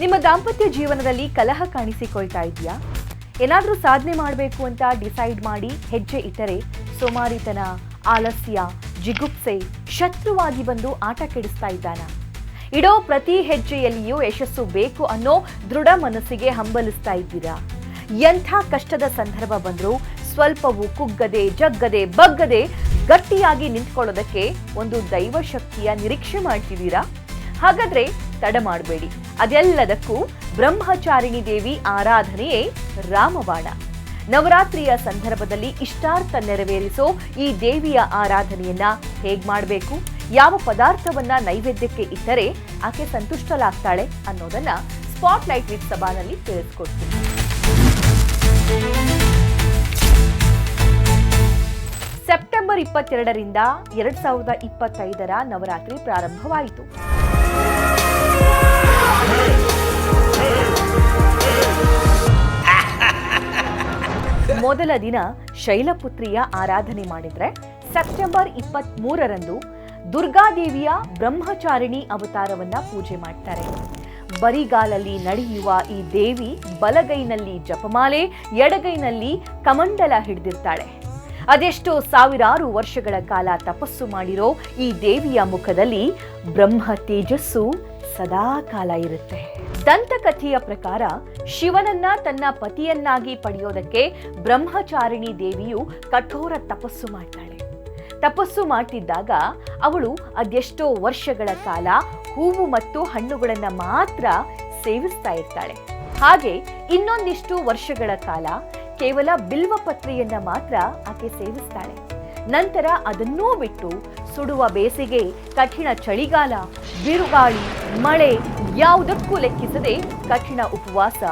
ನಿಮ್ಮ ದಾಂಪತ್ಯ ಜೀವನದಲ್ಲಿ ಕಲಹ ಕಾಣಿಸಿಕೊಳ್ತಾ ಇದೆಯಾ? ಏನಾದರೂ ಸಾಧನೆ ಮಾಡಬೇಕು ಅಂತ ಡಿಸೈಡ್ ಮಾಡಿ ಹೆಜ್ಜೆ ಇಟ್ಟರೆ ಸೋಮಾರಿತನ, ಆಲಸ್ಯ, ಜಿಗುಪ್ಸೆ ಶತ್ರುವಾಗಿ ಬಂದು ಆಟ ಕೆಡಿಸ್ತಾ ಇದ್ದಾನ? ಇಡೋ ಪ್ರತಿ ಹೆಜ್ಜೆಯಲ್ಲಿಯೂ ಯಶಸ್ಸು ಬೇಕು ಅನ್ನೋ ದೃಢ ಮನಸ್ಸಿಗೆ ಹಂಬಲಿಸ್ತಾ ಇದ್ದೀರಾ? ಎಂಥ ಕಷ್ಟದ ಸಂದರ್ಭ ಬಂದರೂ ಸ್ವಲ್ಪವೂ ಕುಗ್ಗದೆ, ಜಗ್ಗದೆ, ಬಗ್ಗದೆ ಗಟ್ಟಿಯಾಗಿ ನಿಂತ್ಕೊಳ್ಳೋದಕ್ಕೆ ಒಂದು ದೈವ ಶಕ್ತಿಯ ನಿರೀಕ್ಷೆ ಮಾಡ್ತಿದ್ದೀರಾ? ಹಾಗಾದ್ರೆ ತಡ ಮಾಡಬೇಡಿ. ಅದೆಲ್ಲದಕ್ಕೂ ಬ್ರಹ್ಮಚಾರಿಣಿ ದೇವಿ ಆರಾಧನೆಯೇ ರಾಮಬಾಣ. ನವರಾತ್ರಿಯ ಸಂದರ್ಭದಲ್ಲಿ ಇಷ್ಟಾರ್ಥ ನೆರವೇರಿಸೋ ಈ ದೇವಿಯ ಆರಾಧನೆಯನ್ನ ಹೇಗ್ ಮಾಡಬೇಕು? ಯಾವ ಪದಾರ್ಥವನ್ನ ನೈವೇದ್ಯಕ್ಕೆ ಇಟ್ಟರೆ ಆಕೆ ಸಂತುಷ್ಟಲಾಗ್ತಾಳೆ ಅನ್ನೋದನ್ನ ಸ್ಪಾಟ್ಲೈಟ್ ವಿತ್ ಸಭಾನಲ್ಲಿ ತಿಳಿಸ್ಕೊಡ್ತೀನಿ. ಸೆಪ್ಟೆಂಬರ್ ಇಪ್ಪತ್ತೆರಡರಿಂದ ಎರಡ್ ಸಾವಿರದ ಇಪ್ಪತ್ತೈದರ ನವರಾತ್ರಿ ಪ್ರಾರಂಭವಾಯಿತು. ಮೊದಲ ದಿನ ಶೈಲಪುತ್ರಿಯ ಆರಾಧನೆ ಮಾಡಿದ್ರೆ ಸೆಪ್ಟೆಂಬರ್ ಇಪ್ಪತ್ತ್ ಮೂರರಂದು ದುರ್ಗಾದೇವಿಯ ಬ್ರಹ್ಮಚಾರಿಣಿ ಅವತಾರವನ್ನ ಪೂಜೆ ಮಾಡ್ತಾರೆ. ಬರಿಗಾಲಲ್ಲಿ ನಡೆಯುವ ಈ ದೇವಿ ಬಲಗೈನಲ್ಲಿ ಜಪಮಾಲೆ, ಎಡಗೈನಲ್ಲಿ ಕಮಂಡಲ ಹಿಡಿದಿರ್ತಾಳೆ. ಅದೆಷ್ಟೋ ಸಾವಿರಾರು ವರ್ಷಗಳ ಕಾಲ ತಪಸ್ಸು ಮಾಡಿರೋ ಈ ದೇವಿಯ ಮುಖದಲ್ಲಿ ಬ್ರಹ್ಮ ತೇಜಸ್ಸು ಸದಾ ಕಾಲ ಇರುತ್ತೆ. ದಂತಕಥೆಯ ಪ್ರಕಾರ ಶಿವನನ್ನ ತನ್ನ ಪತಿಯನ್ನಾಗಿ ಪಡೆಯೋದಕ್ಕೆ ಬ್ರಹ್ಮಚಾರಿಣಿ ದೇವಿಯು ಕಠೋರ ತಪಸ್ಸು ಮಾಡ್ತಾಳೆ. ತಪಸ್ಸು ಮಾಡ್ತಿದ್ದಾಗ ಅವಳು ಅದೆಷ್ಟೋ ವರ್ಷಗಳ ಕಾಲ ಹೂವು ಮತ್ತು ಹಣ್ಣುಗಳನ್ನ ಮಾತ್ರ ಸೇವಿಸ್ತಾ ಇರ್ತಾಳೆ. ಹಾಗೆ ಇನ್ನೊಂದಿಷ್ಟು ವರ್ಷಗಳ ಕಾಲ ಕೇವಲ ಬಿಲ್ವಪತ್ರೆಯನ್ನ ಮಾತ್ರ ಆಕೆ ಸೇವಿಸ್ತಾಳೆ. ನಂತರ ಅದನ್ನೂ ಬಿಟ್ಟು ಸುಡುವ ಬೇಸಿಗೆ, ಕಠಿಣ ಚಳಿಗಾಲ, ಬಿರುಗಾಳಿ, ಮಳೆ ಯಾವುದಕ್ಕೂ ಲೆಕ್ಕಿಸದೆ ಕಠಿಣ ಉಪವಾಸ,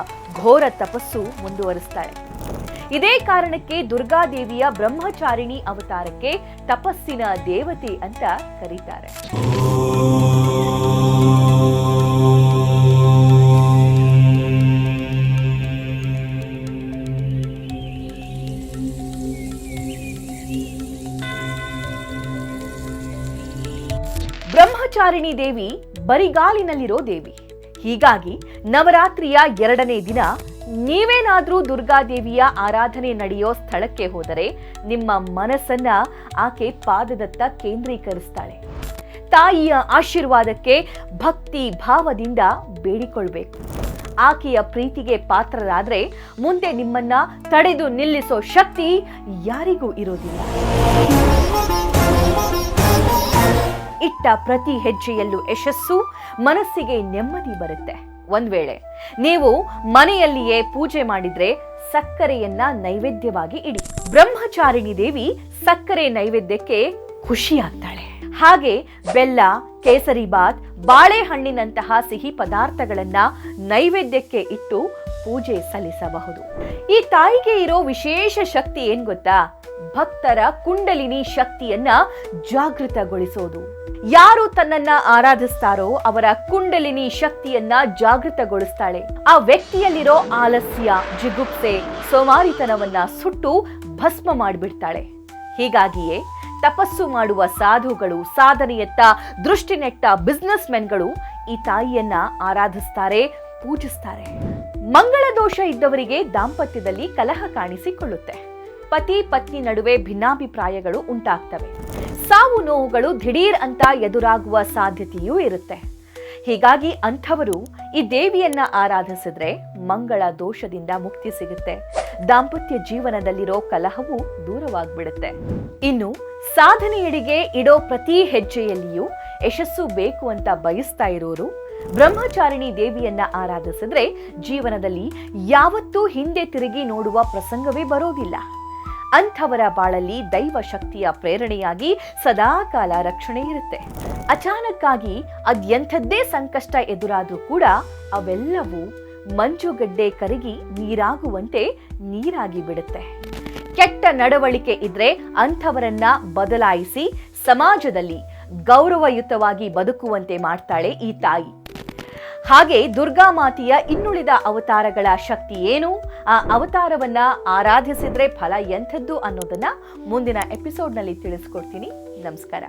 ಘೋರ ತಪಸ್ಸು ಮುಂದುವರಿಸ್ತಾಳೆ. ಇದೇ ಕಾರಣಕ್ಕೆ ದುರ್ಗಾದೇವಿಯ ಬ್ರಹ್ಮಚಾರಿಣಿ ಅವತಾರಕ್ಕೆ ತಪಸ್ಸಿನ ದೇವತೆ ಅಂತ ಕರೀತಾರೆ. ಬ್ರಹ್ಮಚಾರಿಣಿ ದೇವಿ ಬರಿಗಾಲಿನಲ್ಲಿರೋ ದೇವಿ. ಹೀಗಾಗಿ ನವರಾತ್ರಿಯ ಎರಡನೇ ದಿನ ನೀವೇನಾದ್ರೂ ದುರ್ಗಾದೇವಿಯ ಆರಾಧನೆ ನಡೆಯೋ ಸ್ಥಳಕ್ಕೆ ಹೋದರೆ ನಿಮ್ಮ ಮನಸ್ಸನ್ನ ಆಕೆ ಪಾದದತ್ತ ಕೇಂದ್ರೀಕರಿಸ್ತಾಳೆ. ತಾಯಿಯ ಆಶೀರ್ವಾದಕ್ಕೆ ಭಕ್ತಿ ಭಾವದಿಂದ ಬೇಡಿಕೊಳ್ಬೇಕು. ಆಕೆಯ ಪ್ರೀತಿಗೆ ಪಾತ್ರರಾದ್ರೆ ಮುಂದೆ ನಿಮ್ಮನ್ನ ತಡೆದು ನಿಲ್ಲಿಸೋ ಶಕ್ತಿ ಯಾರಿಗೂ ಇರೋದಿಲ್ಲ. ಇಟ್ಟ ಪ್ರತಿ ಹೆಜ್ಜೆಯಲ್ಲೂ ಯಶಸ್ಸು, ಮನಸ್ಸಿಗೆ ನೆಮ್ಮದಿ ಬರುತ್ತೆ. ಒಂದ್ ವೇಳೆ ನೀವು ಮನೆಯಲ್ಲಿಯೇ ಪೂಜೆ ಮಾಡಿದ್ರೆ ಸಕ್ಕರೆಯನ್ನ ನೈವೇದ್ಯವಾಗಿ ಇಡಿ. ಬ್ರಹ್ಮಚಾರಿಣಿ ದೇವಿ ಸಕ್ಕರೆ ನೈವೇದ್ಯಕ್ಕೆ ಖುಷಿಯಾಗ್ತಾಳೆ. ಹಾಗೆ ಬೆಲ್ಲ, ಕೇಸರಿ ಬಾತ್, ಬಾಳೆಹಣ್ಣಿನಂತಹ ಸಿಹಿ ಪದಾರ್ಥಗಳನ್ನ ನೈವೇದ್ಯಕ್ಕೆ ಇಟ್ಟು ಪೂಜೆ ಸಲ್ಲಿಸಬಹುದು. ಈ ತಾಯಿಗೆ ಇರೋ ವಿಶೇಷ ಶಕ್ತಿ ಏನ್ ಗೊತ್ತಾ? ಭಕ್ತರ ಕುಂಡಲಿನಿ ಶಕ್ತಿಯನ್ನ ಜಾಗೃತಗೊಳಿಸೋದು. ಯಾರು ತನ್ನನ್ನ ಆರಾಧಿಸ್ತಾರೋ ಅವರ ಕುಂಡಲಿನಿ ಶಕ್ತಿಯನ್ನ ಜಾಗೃತಗೊಳಿಸ್ತಾಳೆ. ಆ ವ್ಯಕ್ತಿಯಲ್ಲಿರೋ ಆಲಸ್ಯ, ಜಿಗುಪ್ಸೆ, ಸೋಮಾರಿತನವನ್ನ ಸುಟ್ಟು ಭಸ್ಮ ಮಾಡಿಬಿಡ್ತಾಳೆ. ಹೀಗಾಗಿಯೇ ತಪಸ್ಸು ಮಾಡುವ ಸಾಧುಗಳು, ಸಾಧನೆಯತ್ತ ದೃಷ್ಟಿ ನೆಟ್ಟ ಬಿಸ್ನೆಸ್ ಮೆನ್ಗಳು ಈ ತಾಯಿಯನ್ನ ಆರಾಧಿಸ್ತಾರೆ, ಪೂಜಿಸ್ತಾರೆ. ಮಂಗಳ ದೋಷ ಇದ್ದವರಿಗೆ ದಾಂಪತ್ಯದಲ್ಲಿ ಕಲಹ ಕಾಣಿಸಿಕೊಳ್ಳುತ್ತೆ. ಪತಿ ಪತ್ನಿ ನಡುವೆ ಭಿನ್ನಾಭಿಪ್ರಾಯಗಳು ಉಂಟಾಗ್ತವೆ. ಸಾವು ನೋವುಗಳು ದಿಢೀರ್ ಅಂತ ಎದುರಾಗುವ ಸಾಧ್ಯತೆಯೂ ಇರುತ್ತೆ. ಹೀಗಾಗಿ ಅಂಥವರು ಈ ದೇವಿಯನ್ನ ಆರಾಧಿಸಿದ್ರೆ ಮಂಗಳ ದೋಷದಿಂದ ಮುಕ್ತಿ ಸಿಗುತ್ತೆ. ದಾಂಪತ್ಯ ಜೀವನದಲ್ಲಿರೋ ಕಲಹವು ದೂರವಾಗ್ಬಿಡುತ್ತೆ. ಇನ್ನು ಸಾಧನೆಯಡಿಗೆ ಇಡೋ ಪ್ರತಿ ಹೆಜ್ಜೆಯಲ್ಲಿಯೂ ಯಶಸ್ಸು ಬೇಕು ಅಂತ ಬಯಸ್ತಾ ಇರೋರು ಬ್ರಹ್ಮಚಾರಿಣಿ ದೇವಿಯನ್ನ ಆರಾಧಿಸಿದ್ರೆ ಜೀವನದಲ್ಲಿ ಯಾವತ್ತೂ ಹಿಂದೆ ತಿರುಗಿ ನೋಡುವ ಪ್ರಸಂಗವೇ ಬರೋದಿಲ್ಲ. ಅಂಥವರ ಬಾಳಲ್ಲಿ ದೈವ ಶಕ್ತಿಯ ಪ್ರೇರಣೆಯಾಗಿ ಸದಾಕಾಲ ರಕ್ಷಣೆ ಇರುತ್ತೆ. ಅಚಾನಕ್ಕಾಗಿ ಅದೆಂಥದ್ದೇ ಸಂಕಷ್ಟ ಎದುರಾದರೂ ಕೂಡ ಅವೆಲ್ಲವೂ ಮಂಜುಗಡ್ಡೆ ಕರಗಿ ನೀರಾಗುವಂತೆ ನೀರಾಗಿ ಬಿಡುತ್ತೆ. ಕೆಟ್ಟ ನಡವಳಿಕೆ ಇದ್ರೆ ಅಂಥವರನ್ನ ಬದಲಾಯಿಸಿ ಸಮಾಜದಲ್ಲಿ ಗೌರವಯುತವಾಗಿ ಬದುಕುವಂತೆ ಮಾಡ್ತಾಳೆ ಈ ತಾಯಿ. ಹಾಗೆ ದುರ್ಗಾ ಮಾತೆಯ ಇನ್ನುಳಿದ ಅವತಾರಗಳ ಶಕ್ತಿ ಏನು? ಆ ಅವತಾರವನ್ನ ಆರಾಧಿಸಿದ್ರೆ ಫಲ ಎಂಥದ್ದು ಅನ್ನೋದನ್ನ ಮುಂದಿನ ಎಪಿಸೋಡ್ನಲ್ಲಿ ತಿಳಿಸ್ಕೊಡ್ತೀನಿ. ನಮಸ್ಕಾರ.